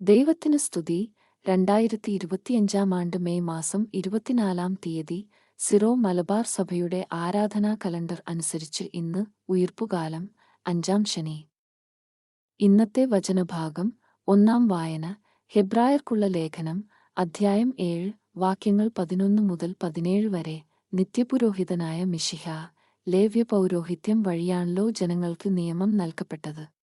ദൈവത്തിന് സ്തുതി. രണ്ടായിരത്തി ഇരുപത്തിയഞ്ചാം ആണ്ട് മെയ് മാസം ഇരുപത്തിനാലാം തീയതി സിറോ മലബാർ സഭയുടെ ആരാധനാ കലണ്ടർ അനുസരിച്ച് ഇന്ന് ഉയിർപ്പുകാലം അഞ്ചാം ശനി. ഇന്നത്തെ വചനഭാഗം ഒന്നാം വായന. ഹെബ്രായർക്കുള്ള ലേഖനം അധ്യായം ഏഴ് വാക്യങ്ങൾ പതിനൊന്ന് മുതൽ പതിനേഴ് വരെ. നിത്യപുരോഹിതനായ മിഷിഹ ലേവ്യ പൗരോഹിത്യം വഴിയാണല്ലോ ജനങ്ങൾക്ക് നിയമം നൽകപ്പെട്ടത്.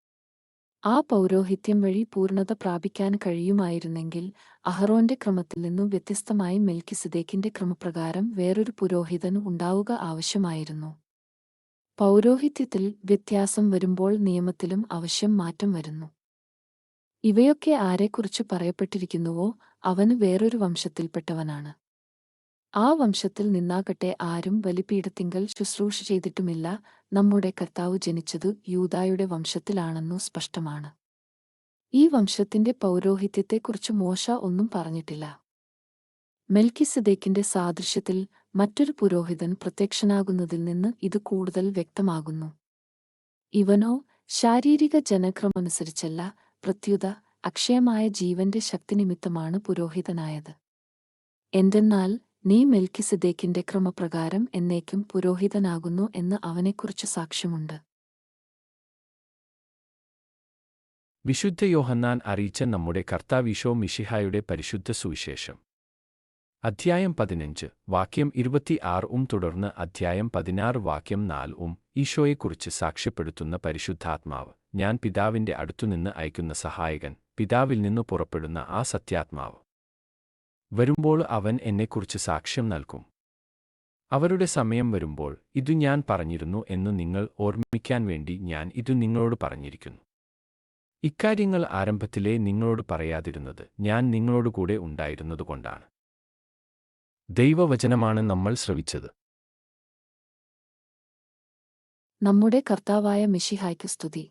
ആ പൗരോഹിത്യം വഴി പൂർണത പ്രാപിക്കാൻ കഴിയുമായിരുന്നെങ്കിൽ അഹറോന്റെ ക്രമത്തിൽ നിന്നും വ്യത്യസ്തമായി മെൽക്കിസിദേക്കിന്റെ ക്രമപ്രകാരം വേറൊരു പുരോഹിതൻ ഉണ്ടാവുക ആവശ്യമായിരുന്നു. പൗരോഹിത്യത്തിൽ വ്യത്യാസം വരുമ്പോൾ നിയമത്തിലും ആവശ്യം മാറ്റം വരുന്നു. ഇവയൊക്കെ ആരെക്കുറിച്ച് പറയപ്പെട്ടിരിക്കുന്നുവോ? അവന് വേറൊരു വംശത്തിൽപ്പെട്ടവനാണ്. ആ വംശത്തിൽ നിന്നാകട്ടെ ആരും ബലിപീഠത്തിങ്കൽ ശുശ്രൂഷ ചെയ്തിട്ടുമില്ല. നമ്മുടെ കർത്താവ് ജനിച്ചത് യൂതായുടെ വംശത്തിലാണെന്നു സ്പഷ്ടമാണ്. ഈ വംശത്തിന്റെ പൗരോഹിത്യത്തെക്കുറിച്ച് മോശ ഒന്നും പറഞ്ഞിട്ടില്ല. മെൽക്കിസിദേക്കിന്റെ സാദൃശ്യത്തിൽ മറ്റൊരു പുരോഹിതൻ പ്രത്യക്ഷനാകുന്നതിൽ നിന്ന് ഇത് കൂടുതൽ വ്യക്തമാകുന്നു. ഇവനോ ശാരീരിക ജനക്രമനുസരിച്ചല്ല പ്രത്യുത അക്ഷയമായ ജീവന്റെ ശക്തി ശക്തിനിമിത്തമാണ് പുരോഹിതനായത്. എന്തെന്നാൽ നീ മെൽക്കിസിദേക്കിന്റെ ക്രമപ്രകാരം എന്നേക്കും പുരോഹിതനാകുന്നു എന്ന് അവനെക്കുറിച്ച് സാക്ഷ്യമുണ്ട്. വിശുദ്ധ യോഹന്നാൻ അറിയിച്ച നമ്മുടെ കർത്താവിഷോ മിഷിഹായുടെ പരിശുദ്ധ സുവിശേഷം. അധ്യായം പതിനഞ്ച്. വാക്യം ഇരുപത്തിയാറ് ഉം തുടർന്ന് അധ്യായം പതിനാറ് വാക്യം നാല് ഉം ഈശോയെക്കുറിച്ച് സാക്ഷ്യപ്പെടുത്തുന്ന പരിശുദ്ധാത്മാവ് ഞാൻ പിതാവിന്റെ അടുത്തുനിന്ന് അയക്കുന്ന സഹായകൻ പിതാവിൽ നിന്ന് പുറപ്പെടുന്ന ആ സത്യാത്മാവ്. വരുമ്പോൾ അവൻ എന്നെക്കുറിച്ച് സാക്ഷ്യം നൽകും. അവരുടെ സമയം വരുമ്പോൾ ഇതു ഞാൻ പറഞ്ഞിരുന്നു എന്ന് നിങ്ങൾ ഓർമ്മിക്കാൻ വേണ്ടി ഞാൻ ഇതു നിങ്ങളോട് പറഞ്ഞിരിക്കുന്നു. ഇക്കാര്യങ്ങൾ ആരംഭത്തിലെ നിങ്ങളോട് പറയാതിരുന്നത് ഞാൻ നിങ്ങളോടുകൂടെ ഉണ്ടായിരുന്നതുകൊണ്ടാണ് ദൈവവചനമാണ് നമ്മൾ ശ്രവിച്ചത്. നമ്മുടെ കർത്താവായ മിഷിഹായ്ക്ക് സ്തുതി.